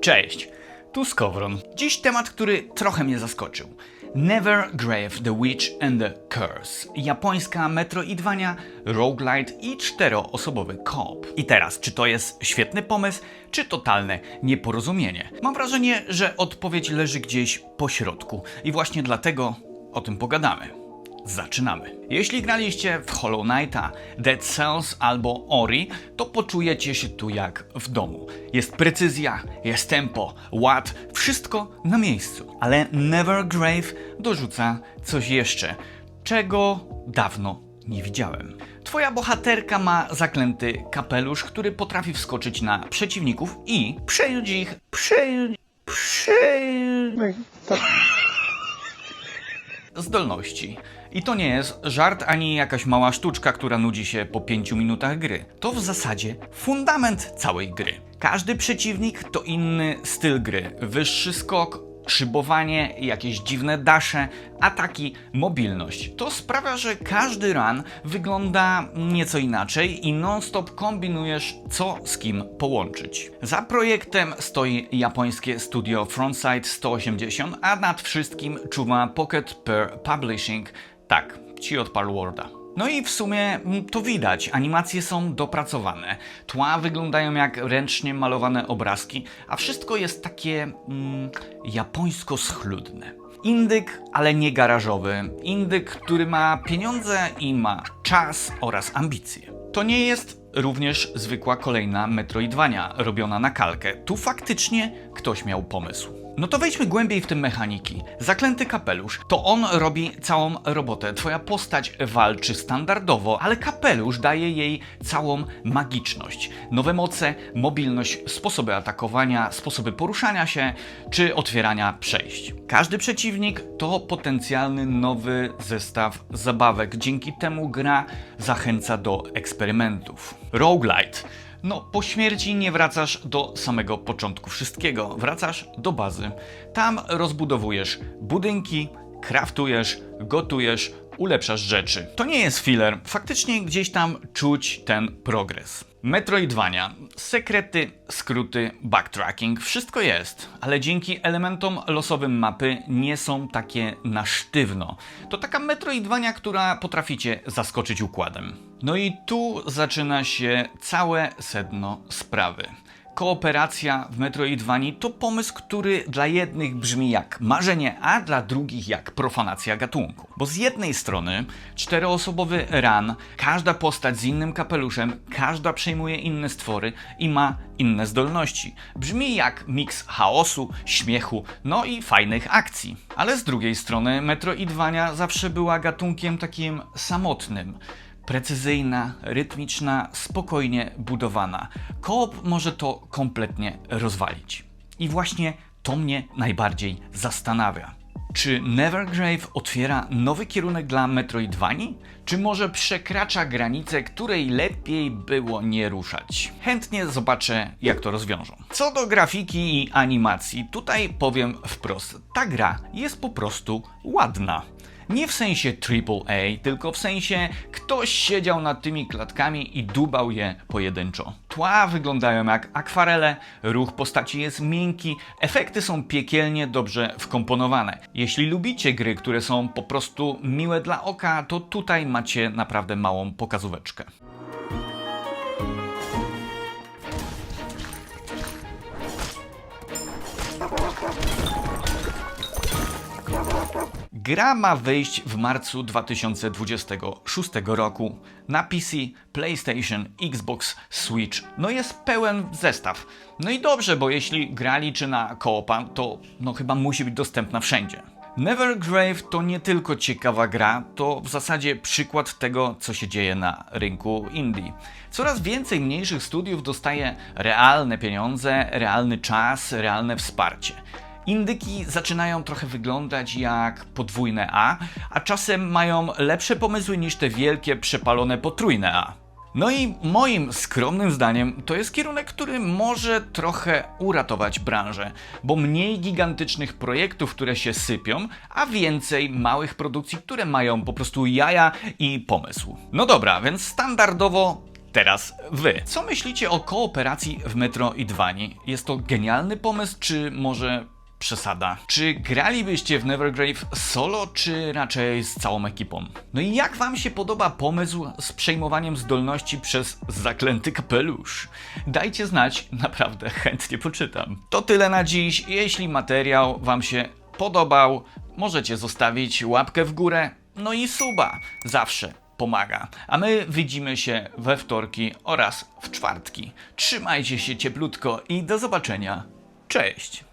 Cześć, tu Skowron. Dziś temat, który trochę mnie zaskoczył. Never Grave the Witch and the Curse. Japońska metroidwania, roguelite i czteroosobowy koop. I teraz, czy to jest świetny pomysł, czy totalne nieporozumienie? Mam wrażenie, że odpowiedź leży gdzieś po środku i właśnie dlatego o tym pogadamy. Zaczynamy. Jeśli graliście w Hollow Knighta, Dead Cells albo Ori, to poczujecie się tu jak w domu. Jest precyzja, jest tempo, ład, wszystko na miejscu. Ale Nevergrave dorzuca coś jeszcze, czego dawno nie widziałem. Twoja bohaterka ma zaklęty kapelusz, który potrafi wskoczyć na przeciwników i przejąć ich, przejąć, przejąć zdolności. I to nie jest żart ani jakaś mała sztuczka, która nudzi się po 5 minutach gry. To w zasadzie fundament całej gry. Każdy przeciwnik to inny styl gry. Wyższy skok, szybowanie, jakieś dziwne dasze, ataki, mobilność. To sprawia, że każdy run wygląda nieco inaczej i non-stop kombinujesz co z kim połączyć. Za projektem stoi japońskie studio Frontside 180, a nad wszystkim czuwa Pocket Pear Publishing. Tak, ci od Palworlda. No i w sumie mm, to widać, animacje są dopracowane, tła wyglądają jak ręcznie malowane obrazki, a wszystko jest takie mm, japońsko schludne. Indyk, ale nie garażowy. Indyk, który ma pieniądze i ma czas oraz ambicje. To nie jest również zwykła kolejna Metroidvania robiona na kalkę. Tu faktycznie ktoś miał pomysł. No to wejdźmy głębiej w te mechaniki. Zaklęty kapelusz, to on robi całą robotę. Twoja postać walczy standardowo, ale kapelusz daje jej całą magiczność. Nowe moce, mobilność, sposoby atakowania, sposoby poruszania się czy otwierania przejść. Każdy przeciwnik to potencjalny nowy zestaw zabawek. Dzięki temu gra zachęca do eksperymentów. Roguelite no, po śmierci nie wracasz do samego początku wszystkiego, wracasz do bazy. Tam rozbudowujesz budynki, kraftujesz, gotujesz, ulepszasz rzeczy. To nie jest filler, faktycznie gdzieś tam czuć ten progres. Metroidvania, sekrety, skróty, backtracking, wszystko jest, ale dzięki elementom losowym mapy nie są takie na sztywno. To taka Metroidvania, która potraficie zaskoczyć układem. No i tu zaczyna się całe sedno sprawy kooperacja w Metroidvanii to pomysł, który dla jednych brzmi jak marzenie, a dla drugich jak profanacja gatunku. Bo z jednej strony czteroosobowy run, każda postać z innym kapeluszem, każda przejmuje inne stwory i ma inne zdolności. Brzmi jak miks chaosu, śmiechu, no i fajnych akcji. Ale z drugiej strony Metroidvania zawsze była gatunkiem takim samotnym precyzyjna, rytmiczna, spokojnie budowana. Koop może to kompletnie rozwalić. I właśnie to mnie najbardziej zastanawia. Czy Nevergrave otwiera nowy kierunek dla Metroidvanii? Czy może przekracza granicę, której lepiej było nie ruszać? Chętnie zobaczę, jak to rozwiążą. Co do grafiki i animacji, tutaj powiem wprost: ta gra jest po prostu ładna. Nie w sensie AAA, tylko w sensie ktoś siedział nad tymi klatkami i dubał je pojedynczo. Tła wyglądają jak akwarele, ruch postaci jest miękki, efekty są piekielnie dobrze wkomponowane. Jeśli lubicie gry, które są po prostu miłe dla oka, to tutaj macie naprawdę małą pokazóweczkę. Gra ma wyjść w marcu 2026 roku na PC, PlayStation, Xbox, Switch. No jest pełen zestaw. No i dobrze, bo jeśli gra liczy na koopa, to no chyba musi być dostępna wszędzie. Nevergrave to nie tylko ciekawa gra, to w zasadzie przykład tego, co się dzieje na rynku indie. Coraz więcej mniejszych studiów dostaje realne pieniądze, realny czas, realne wsparcie. Indyki zaczynają trochę wyglądać jak podwójne A, a czasem mają lepsze pomysły niż te wielkie, przepalone potrójne A. No i moim skromnym zdaniem to jest kierunek, który może trochę uratować branżę, bo mniej gigantycznych projektów, które się sypią, a więcej małych produkcji, które mają po prostu jaja i pomysł. No dobra, więc standardowo Teraz wy. Co myślicie o kooperacji w Metroidvanii? Jest to genialny pomysł, czy może przesada? Czy gralibyście w Nevergrave solo, czy raczej z całą ekipą? No i jak wam się podoba pomysł z przejmowaniem zdolności przez zaklęty kapelusz? Dajcie znać, naprawdę chętnie poczytam. To tyle na dziś. Jeśli materiał wam się podobał, możecie zostawić łapkę w górę, no i suba. Zawsze pomaga. A my widzimy się we wtorki oraz w czwartki. Trzymajcie się cieplutko i do zobaczenia. Cześć!